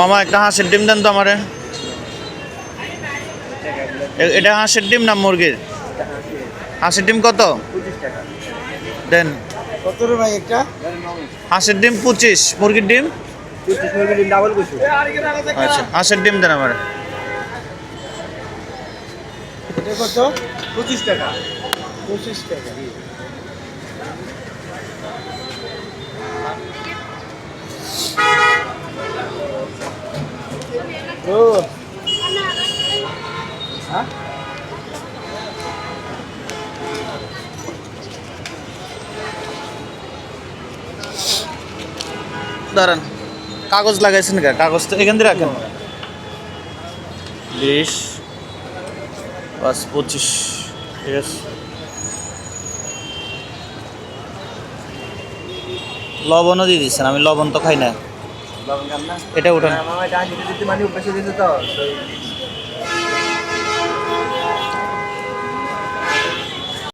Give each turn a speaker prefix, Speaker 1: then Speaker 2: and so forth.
Speaker 1: মামা একটা হাঁসের ডিম দেন তো আমারে। এটা হাঁসের ডিম না মুরগির? হাঁসের ডিম কত? দেন। হাঁসের ডিম পঁচিশ মুরগির ডিম? আচ্ছা হাঁসের ডিম দেন আমার।
Speaker 2: কত? পঁচিশ টাকা। পঁচিশ টাকা।
Speaker 1: দাঁড়ান। কাগজ লাগাইছেন কা? কাগজ তো এখান দিয়ে রাখেন। বিশ, পাঁচ, পঁচিশ, ঠিক আছে। লবণও দিয়ে দিচ্ছেন আমি লবণ তো খাই না এটা উঠান।